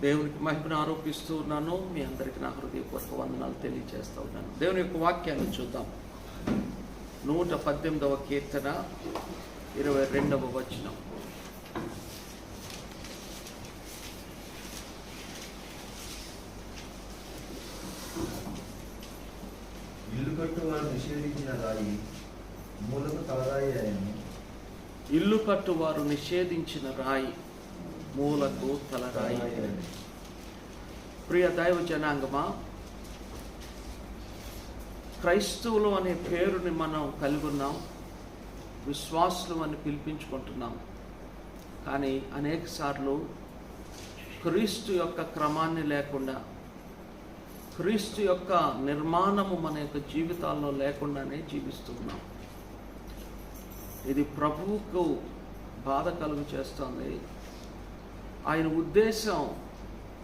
దేవునికి మహిమను ఆరోపిస్తూ ఉన్నాను. మీ అందరికీ నా హృదయపూర్వక వందనాలు తెలియజేస్తూ ఉన్నాను. దేవుని యొక్క వాక్యాన్ని చూద్దాం. నూట పద్దెనిమిదవ కీర్తన ఇరవై రెండవ వచనం. ఇల్లు కట్టు వారు నిషేధించిన రాయి మూలకు తలరాయి ఇల్లు కట్టువారు నిషేధించిన రాయి. మూలకు తలరాయి ప్రియ దైవ జనాంగమా క్రైస్తవులు అనే పేరుని మనం కలిగి ఉన్నాం విశ్వాసులు అని పిలిపించుకుంటున్నాం కానీ అనేక సార్లు క్రీస్తు యొక్క క్రమాన్ని లేకుండా క్రీస్తు యొక్క నిర్మాణము మన యొక్క జీవితాల్లో లేకుండానే జీవిస్తున్నాం ఇది ప్రభువుకు బాధ కలుగు చేస్తుంది ఆయన ఉద్దేశం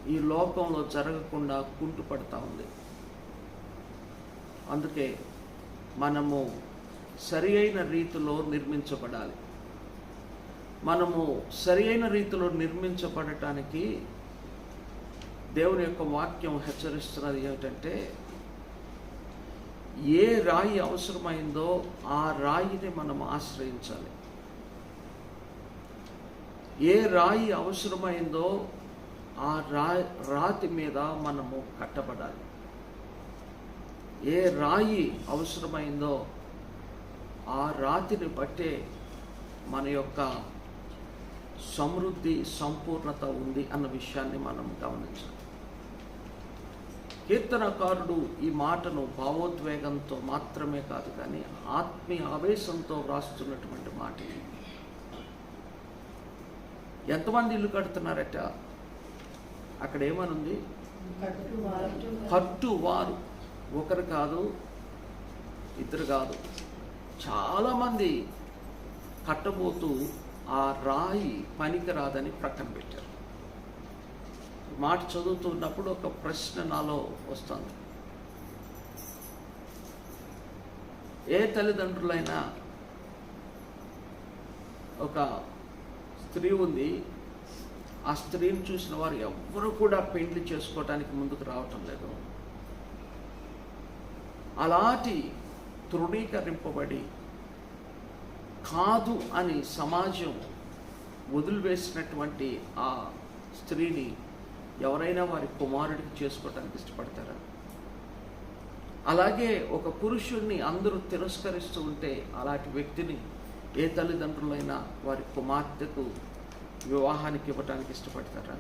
ఈ లోకంలో జరగకుండా కుంటుపడతా ఉంది. అందుకే మనము సరి అయిన రీతిలో నిర్మించబడాలి. మనము సరి అయిన రీతిలో నిర్మించబడటానికి దేవుని యొక్క వాక్యం హెచ్చరిస్తున్నది ఏమిటంటే ఏ రాయి అవసరమైందో ఆ రాయిని మనం ఆశ్రయించాలి. ఏ రాయి అవసరమైందో ఆ రా రాతి మీద మనము కట్టబడాలి. ఏ రాయి అవసరమైందో ఆ రాతిని బట్టే మన యొక్క సమృద్ధి సంపూర్ణత ఉంది అన్న విషయాన్ని మనం గమనించాలి. కీర్తనకారుడు ఈ మాటను భావోద్వేగంతో మాత్రమే కాదు కానీ ఆత్మీయ ఆవేశంతో వ్రాస్తున్నటువంటి మాట ఎంతమంది ఇల్లు కడుతున్నారట? అక్కడ ఏమనుంది కట్టు వారు ఒకరు కాదు ఇద్దరు కాదు. చాలామంది కట్టబోతూ ఆ రాయి పనికిరాదని ప్రక్కన పెట్టారు. మాట చదువుతున్నప్పుడు ఒక ప్రశ్న నాలో వస్తుంది. ఏ తల్లిదండ్రులైనా ఒక స్త్రీ ఉంది ఆ స్త్రీని చూసిన వారు ఎవ్వరు కూడా పెళ్ళి చేసుకోవటానికి ముందుకు రావటం లేదు. అలాంటి తృణీకరింపబడి కాదు అని సమాజం వదిలివేసినటువంటి ఆ స్త్రీని ఎవరైనా వారి కుమారుడికి చేసుకోవటానికి ఇష్టపడతారా? అలాగే ఒక పురుషుణ్ణి అందరూ తిరస్కరిస్తూ ఉంటే అలాంటి వ్యక్తిని ఏ తల్లిదండ్రులైనా వారి కుమార్తెకు వివాహానికి ఇవ్వటానికి ఇష్టపడతారా?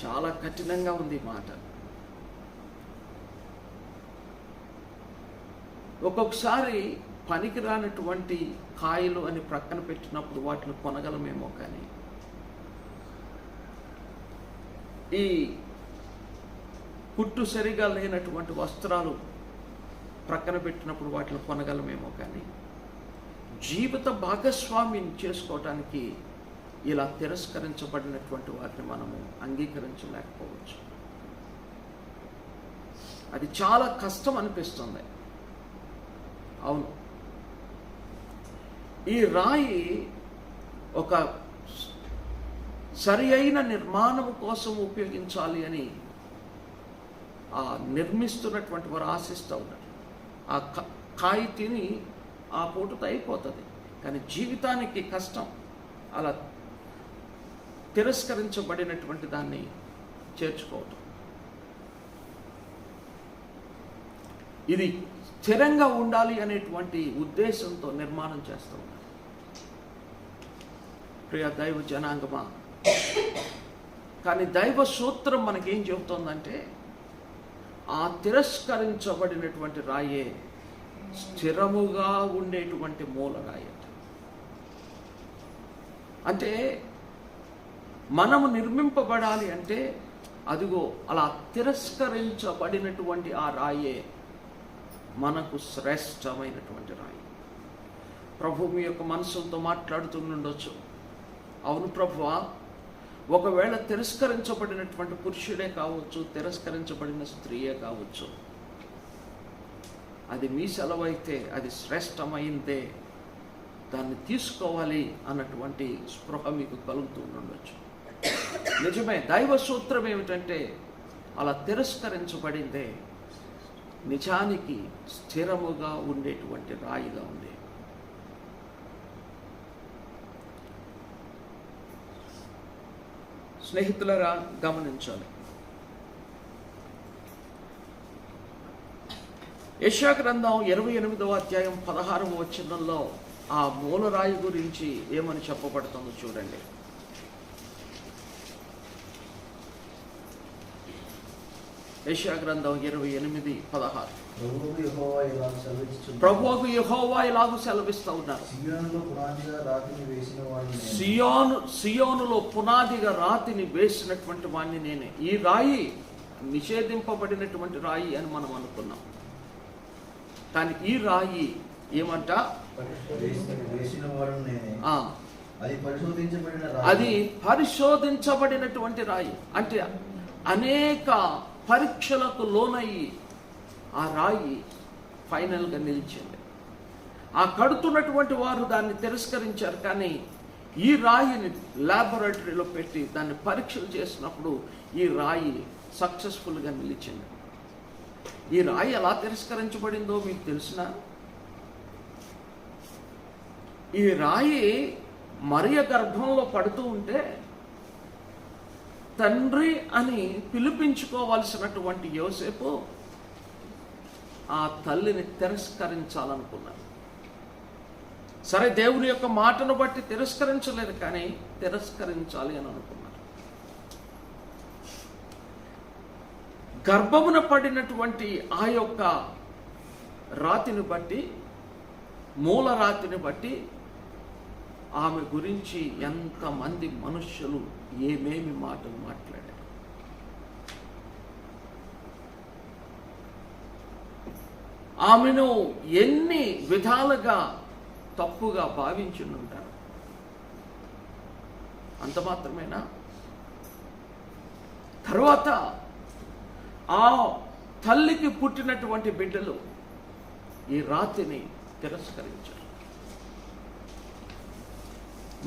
చాలా కఠినంగా ఉంది ఈ మాట. ఒక్కొక్కసారి పనికిరానటువంటి కాయలు అని ప్రక్కన పెట్టినప్పుడు వాటిని కొనగలమేమో కానీ ఈ కుట్టు సరిగా లేనటువంటి వస్త్రాలు ప్రక్కన పెట్టినప్పుడు వాటిని కొనగలమేమో కానీ జీవిత భాగస్వామిని చేసుకోవటానికి ఇలా తిరస్కరించబడినటువంటి వాటిని మనము అంగీకరించలేకపోవచ్చు. అది చాలా కష్టం అనిపిస్తుంది. అవును. ఈ రాయి ఒక సరి అయిన నిర్మాణం కోసం ఉపయోగించాలి అని ఆ నిర్మిస్తున్నటువంటి వారు ఆశిస్తూ ఉన్నారు. ఆ కాయితీని తిని ఆ పూటతో అయిపోతుంది. కానీ జీవితానికి కష్టం అలా తిరస్కరించబడినటువంటి దాన్ని చేర్చుకోవటం. ఇది స్థిరంగా ఉండాలి అనేటువంటి ఉద్దేశంతో నిర్మాణం చేస్తూ ఉన్నారు. ప్రియ దైవ జనాంగమా. కానీ దైవ సూత్రం మనకేం చెబుతోందంటే ఆ తిరస్కరించబడినటువంటి రాయే స్థిరముగా ఉండేటువంటి మూలరాయి అంటే మనము నిర్మింపబడాలి అంటే అదిగో అలా తిరస్కరించబడినటువంటి ఆ రాయే మనకు శ్రేష్టమైనటువంటి రాయి. ప్రభు మీ యొక్క మనసులతో మాట్లాడుతుండొచ్చు అవును ప్రభువా ఒకవేళ తిరస్కరించబడినటువంటి పురుషుడే కావచ్చు తిరస్కరించబడిన స్త్రీయే కావచ్చు అది మీ సెలవు అయితే అది శ్రేష్టమైందే దాన్ని తీసుకోవాలి అన్నటువంటి స్పృహ మీకు కలుగుతూ ఉండొచ్చు. నిజమే దైవ సూత్రం ఏమిటంటే అలా తిరస్కరించబడిందే నిజానికి స్థిరముగా ఉండేటువంటి రాయిగా ఉంది స్నేహితులరా గమనించాలి. యశా గ్రంథం ఇరవై ఎనిమిదవ అధ్యాయం పదహారవ వచనంలో ఆ మూలరాయి గురించి ఏమని చెప్పబడుతుందో చూడండి. యశా గ్రంథం ఇరవై ఎనిమిది పదహారు. ప్రభువుకు యెహోవా ఇలాగూ సెలవిస్తూ ఉన్నారు. సియోను సియోనులో పునాదిగా రాతిని వేసినటువంటి వాణ్ణి నేనే. ఈ రాయి నిషేధింపబడినటువంటి రాయి అని మనం అనుకున్నాం. కానీ ఈ రాయి ఏమంట? అది పరిశోధించబడినటువంటి రాయి. అంటే అనేక పరీక్షలకు లోనయ్యి ఆ రాయి ఫైనల్గా నిలిచింది. ఆ కడుతున్నటువంటి వారు దాన్ని తిరస్కరించారు కానీ ఈ రాయిని ల్యాబొరేటరీలో పెట్టి దాన్ని పరీక్షలు చేసినప్పుడు ఈ రాయి సక్సెస్ఫుల్గా నిలిచింది. ఈ రాయి ఎలా తిరస్కరించబడిందో మీకు తెలిసిన? ఈ రాయి మరియ గర్భంలో పడుతూ ఉంటే తండ్రి అని పిలిపించుకోవాల్సినటువంటి యోసేపు ఆ తల్లిని తిరస్కరించాలనుకున్నాడు. సరే దేవుని యొక్క మాటను బట్టి తిరస్కరించలేదు కానీ తిరస్కరించాలి అని అనుకున్నాడు. గర్భమున పడినటువంటి ఆ యొక్క రాతిని బట్టి మూల రాతిని బట్టి ఆమె గురించి ఎంతమంది మనుష్యులు ఏమేమి మాటలు మాట్లాడారు. ఆమెను ఎన్ని విధాలుగా తప్పుగా భావించుంటారు అంత మాత్రమేనా? తర్వాత ఆ తల్లికి పుట్టినటువంటి బిడ్డలు ఈ రాతిని తిరస్కరించారు.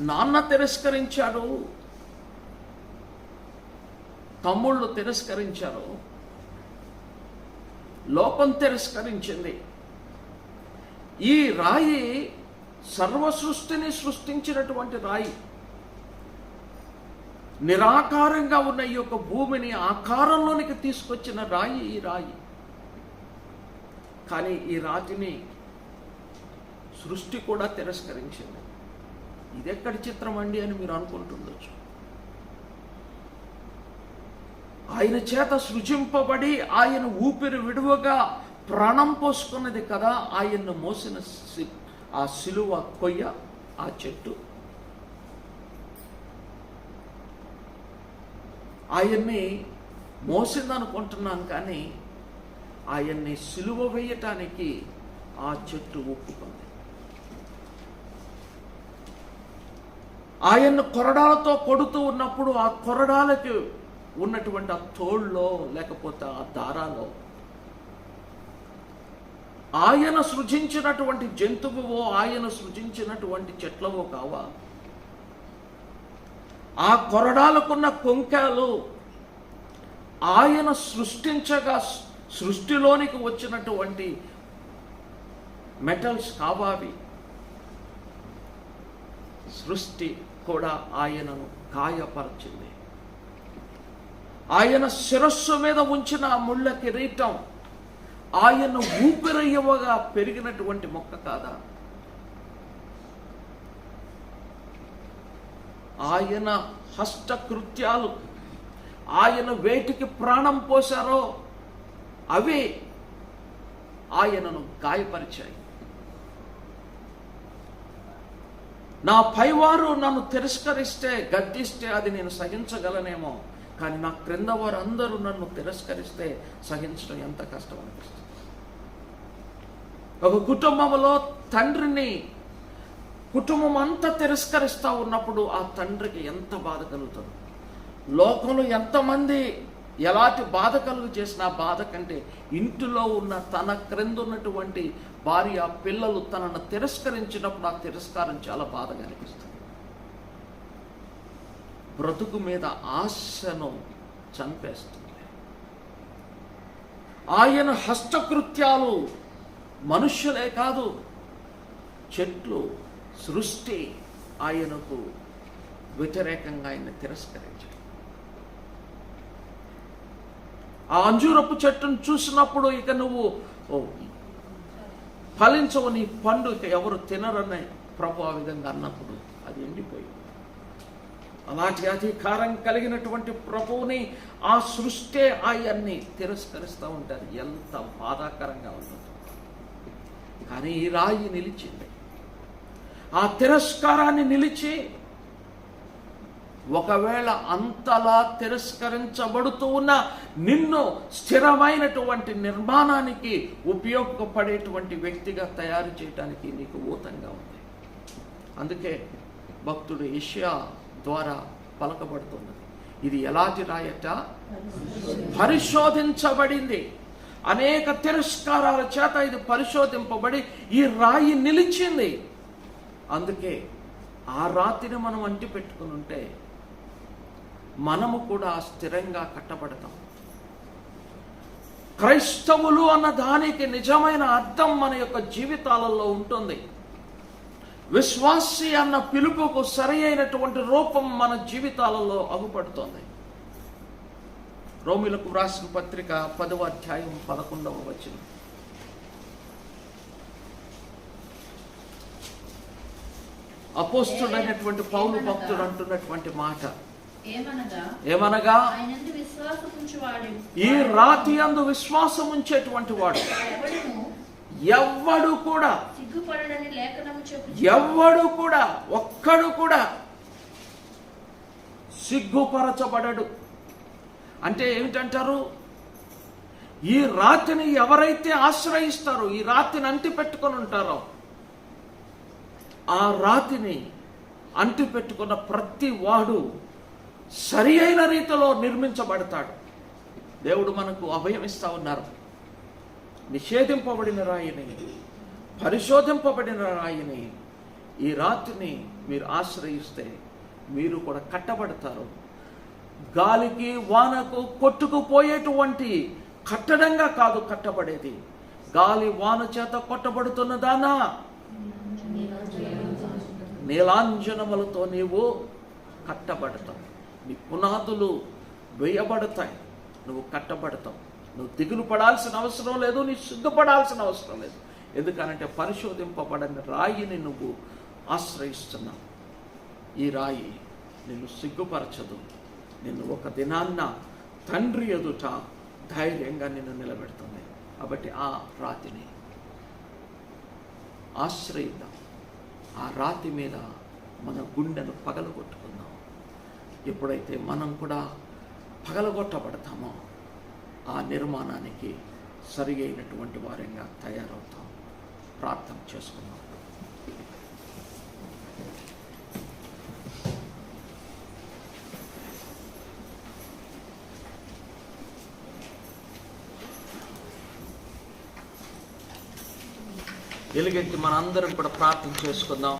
నాన్న తిరస్కరించాడు తమ్ముళ్ళు తిరస్కరించారు. లోకం తిరస్కరించింది. ఈ రాయి సర్వ సృష్టిని సృష్టించినటువంటి రాయి. నిరాకారంగా ఉన్న ఈ యొక్క భూమిని ఆకారంలోనికి తీసుకొచ్చిన రాయి ఈ రాయి. కానీ ఈ రాతిని సృష్టి కూడా తిరస్కరించింది. ఇదెక్కడి చిత్రం అండి అని మీరు అనుకుంటుండొచ్చు. ఆయన చేత సృజింపబడి ఆయన ఊపిరి విడువగా ప్రాణం పోసుకున్నది కదా ఆయన్ను మోసిన ఆ సిలువ కొయ్య ఆ చెట్టు. ఆయన్ని మోసిందనుకుంటున్నాం కానీ ఆయన్ని సిలువ వేయటానికి ఆ చెట్టు ఒప్పుకుంది ఆయన్ను కొరడాలతో కొడుతూ ఉన్నప్పుడు ఆ కొరడాలకి ఉన్నటువంటి ఆ తోళ్ళలో లేకపోతే ఆ దారాలో ఆయన సృజించినటువంటి జంతువువో ఆయన సృజించినటువంటి చెట్లవో కావా? ఆ కొరడాలకున్న కొంకాలు ఆయన సృష్టించగా సృష్టిలోనికి వచ్చినటువంటి మెటల్స్ కావావి. సృష్టి కూడా ఆయనను గాయపరిచింది. ఆయన శిరస్సు మీద ఉంచిన ఆ ముళ్ళ కిరీటం ఆయన ఊపిరయ్యవగా పెరిగినటువంటి మొక్క కాదా? ఆయన హస్తకృత్యాలు ఆయన వేటికి ప్రాణం పోశారో అవి ఆయనను గాయపరిచాయి. నా పైవారు నన్ను తిరస్కరిస్తే గద్దిస్తే అది నేను సహించగలనేమో కానీ నా క్రింద వారు అందరూ నన్ను తిరస్కరిస్తే సహించడం ఎంత కష్టం అనిపిస్తుంది. ఒక కుటుంబంలో తండ్రిని కుటుంబం అంతా తిరస్కరిస్తూ ఉన్నప్పుడు ఆ తండ్రికి ఎంత బాధ కలుగుతుంది? లోకంలో ఎంతమంది ఎలాంటి బాధ కలుగు చేసిన బాధ కంటే ఇంటిలో ఉన్న తన క్రింద ఉన్నటువంటి భార్య పిల్లలు తనను తిరస్కరించినప్పుడు ఆ తిరస్కారం చాలా బాధగా అనిపిస్తుంది బ్రతుకు మీద ఆశను చంపేస్తుంది. ఆయన హస్తకృత్యాలు మనుష్యులే కాదు చెట్లు సృష్టి ఆయనకు వ్యతిరేకంగా ఆయన తిరస్కరించాడు. ఆ అంజూరపు చెట్టును చూసినప్పుడు ఇక నువ్వు ఓ ఫలించవు నీ పండు ఇక ఎవరు తినరని ప్రభు ఆ విధంగా అన్నప్పుడు అది ఎండిపోయింది. అలాంటి అధికారం కలిగినటువంటి ప్రభువుని ఆ సృష్టి ఆయన్ని తిరస్కరిస్తూ ఉంటారు. ఎంత బాధాకరంగా ఉంటుంది కానీ ఈ రాయి నిలిచింది. తిరస్కారాన్ని నిలిచి ఒకవేళ అంతలా తిరస్కరించబడుతూ ఉన్న నిన్ను స్థిరమైనటువంటి నిర్మాణానికి ఉపయోగపడేటువంటి వ్యక్తిగా తయారు చేయడానికి నీకు ఊతంగా ఉంది. అందుకే భక్తుడు ఏషియా ద్వారా పలకబడుతున్నది. ఇది ఎలాంటి రాయట? పరిశోధించబడింది. అనేక తిరస్కారాల చేత ఇది పరిశోధింపబడి ఈ రాయి నిలిచింది. అందుకే ఆ రాతిని మనం అంటి పెట్టుకుని ఉంటే మనము కూడా స్థిరంగా కట్టబడతాం. క్రైస్తవులు అన్న దానికి నిజమైన అర్థం మన యొక్క జీవితాలలో ఉంటుంది. విశ్వాసి అన్న పిలుపుకు సరి అయినటువంటి రూపం మన జీవితాలలో అగుపడుతోంది. రోమిలకు రాసిన పత్రిక పదవ అధ్యాయం పదకొండవ వచనం. అపోస్తుడైనటువంటి పౌలు భక్తుడు అంటున్నటువంటి మాట. ఏమనగా? ఈ రాతి అందు విశ్వాసం ఉంచేటువంటి వాడు ఎవ్వడు కూడా ఎవ్వడు కూడా ఒక్కడు కూడా సిగ్గుపరచబడడు. అంటే ఏమిటంటారు? ఈ రాతిని ఎవరైతే ఆశ్రయిస్తారో ఈ రాతిని అంటి పెట్టుకొని ఉంటారో ఆ రాతిని అంటి పెట్టుకున్న ప్రతి వాడు సరి అయిన రీతిలో నిర్మించబడతాడు. దేవుడు మనకు అభయం ఇస్తా ఉన్నారు. నిషేధింపబడిన రాయిని పరిశోధింపబడిన రాయిని ఈ రాతిని మీరు ఆశ్రయిస్తే మీరు కూడా కట్టబడతారు. గాలికి వానకు కొట్టుకుపోయేటువంటి కట్టడంగా కాదు కట్టబడేది. గాలి వాన చేత కొట్టబడుతున్నదానా నీలాంజనములతో నీవు కట్టబడతావు. నీ పునాదులు వేయబడతాయి. నువ్వు కట్టబడతావు. నువ్వు దిగులు పడాల్సిన అవసరం లేదు నీ సిగ్గుపడాల్సిన అవసరం లేదు. ఎందుకనంటే పరిశోధింపబడని రాయిని నువ్వు ఆశ్రయిస్తున్నావు. ఈ రాయి నిన్ను సిగ్గుపరచదు. నిన్ను ఒక దినాన్న తండ్రి ఎదుట ధైర్యంగా నిన్ను నిలబెడుతుంది. కాబట్టి ఆ రాతిని ఆశ్రయిద్దాం. ఆ రాతి మీద మన గుండెను పగలగొట్టుకుందాం. ఎప్పుడైతే మనం కూడా పగలగొట్టబడతామో ఆ నిర్మాణానికి సరి అయినటువంటి వారంగా తయారవుతాం. ప్రార్థన చేసుకుందాం. ఎలుగెత్తి మనందరం కూడా ప్రార్థన చేసుకుందాం.